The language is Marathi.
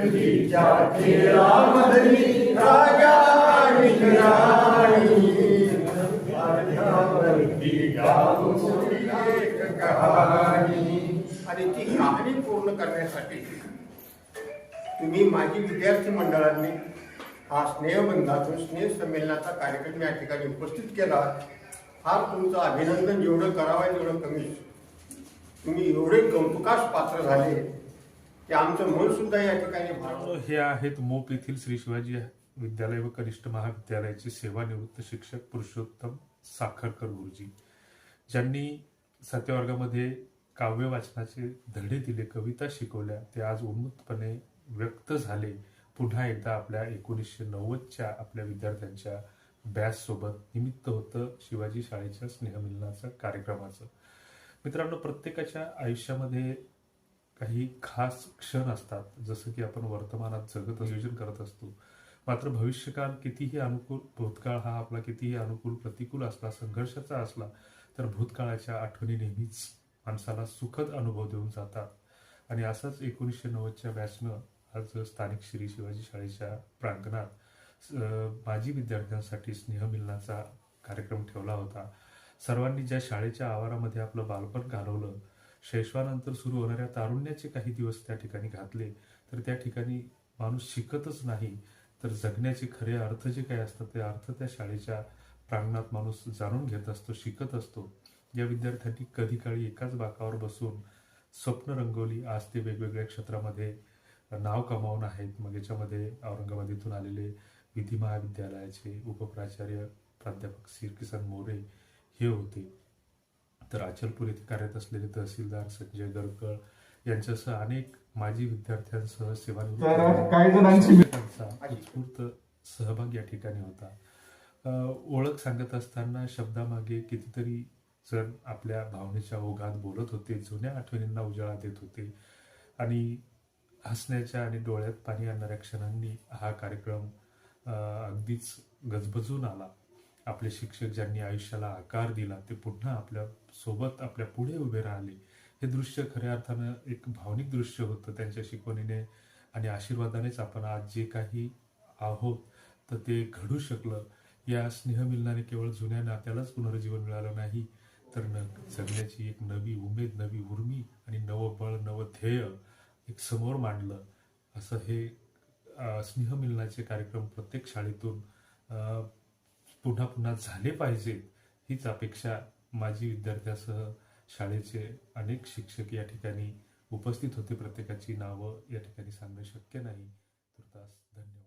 आणि राणी कहाणी. आणि ती कहाणी पूर्ण करण्यासाठी तुम्ही माझी विद्यार्थी मंडळांनी हा स्नेहबंधातून स्नेह संमेलनाचा कार्यक्रम या ठिकाणी उपस्थित केला. फार तुमचं अभिनंदन जेवढं करावं तेवढं कमी तुम्ही एवढे कौतुकास पात्र झाले. की आमचं मन सुद्धा या ठिकाणी हे आहेत मोप येथील श्री शिवाजी विद्यालय व कनिष्ठ महाविद्यालयाचे सेवानिवृत्त शिक्षक पुरुषोत्तम साखरकर गुरुजी. ज्यांनी सातव्या वर्गामध्ये काव्य वाचनाचे धडे दिले कविता शिकवल्या ते आज उन्मत्तपणे व्यक्त झाले. पुन्हा एकदा आपल्या एकोणीसशे नव्वदच्या आपल्या विद्यार्थ्यांच्या बॅच सोबत निमित्त होतं शिवाजी शाळेच्या स्नेहमिलनाचं कार्यक्रमाचं. मित्रांनो प्रत्येकाच्या आयुष्यामध्ये काही खास क्षण असतात जसं की आपण वर्तमानात जगत नियोजन करत असतो. मात्र भविष्यकाळ कितीही अनुकूल भूतकाळ हा आपला कितीही अनुकूल प्रतिकूल असला संघर्षाचा असला तर भूतकाळाच्या आठवणी नेहमीच माणसाला सुखद अनुभव देऊन जातात. आणि असंच एकोणीसशे नव्वदच्या बॅचनं आज स्थानिक श्री शिवाजी शाळेच्या प्रांगणात माजी विद्यार्थ्यांसाठी स्नेहमिलनाचा कार्यक्रम ठेवला होता. सर्वांनी ज्या शाळेच्या आवारामध्ये आपलं बालपण घालवलं शैशवानंतर सुरू होणाऱ्या तारुण्याचे काही दिवस त्या ठिकाणी घातले तर त्या ठिकाणी माणूस शिकतच नाही. तर जगण्याचे खरे अर्थ जे काही असतात ते अर्थ त्या शाळेच्या प्रांगणात माणूस जाणून घेत असतो शिकत असतो. या विद्यार्थ्यांनी कधी काळी एकाच बाकावर बसून स्वप्न रंगवली. आज ते वेगवेगळ्या क्षेत्रामध्ये नाव कमावून आहेत. मग याच्यामध्ये औरंगाबाद आलेले विधी महाविद्यालयाचे उपप्राचार्य प्राध्यापक सिरकिसन मोरे हे होते. तर अचलपूर येथे कार्यरत असलेले तहसीलदार संजय गरकळ यांच्यासह अनेक माजी विद्यार्थ्यांसह तर सेवानिवृत्त काही जणांची त्यांचा उत्स्फूर्त सहभाग या ठिकाणी होता. ओळख सांगत असताना शब्दामागे कितीतरी जण आपल्या भावनेच्या ओघात बोलत होते जुन्या आठवणींना उजाळा देत होते आणि हसण्याच्या आणि डोळ्यात पाणी आणणाऱ्या क्षणांनी हा कार्यक्रम अगदीच गजबजून आला. आपले शिक्षक ज्यांनी आयुष्याला आकार दिला ते पुन्हा आपल्यासोबत आपल्या पुढे उभे राहिले. हे दृश्य खऱ्या अर्थानं एक भावनिक दृश्य होतं त्यांच्या शिकवणीने आणि आशीर्वादानेच आपण आज जे काही आहोत तर ते घडू शकलं. या स्नेहमिलनाने केवळ जुन्या नात्यालाच पुनर्जीवन मिळालं नाही तर न जगण्याची एक नवी उमेद नवी उर्मी आणि नवं बळ नवं ध्येय एक समोर मांडलं. असं हे स्नेह स्नेहमिलनाचे कार्यक्रम प्रत्येक शाळेतून पुन्हा पुन्हा झाले पाहिजेत हीच अपेक्षा माजी विद्यार्थ्यासह शाळेचे अनेक शिक्षक या ठिकाणी उपस्थित होते. प्रत्येकाची नावं या ठिकाणी सांगणं शक्य नाही. तुर्तास धन्यवाद.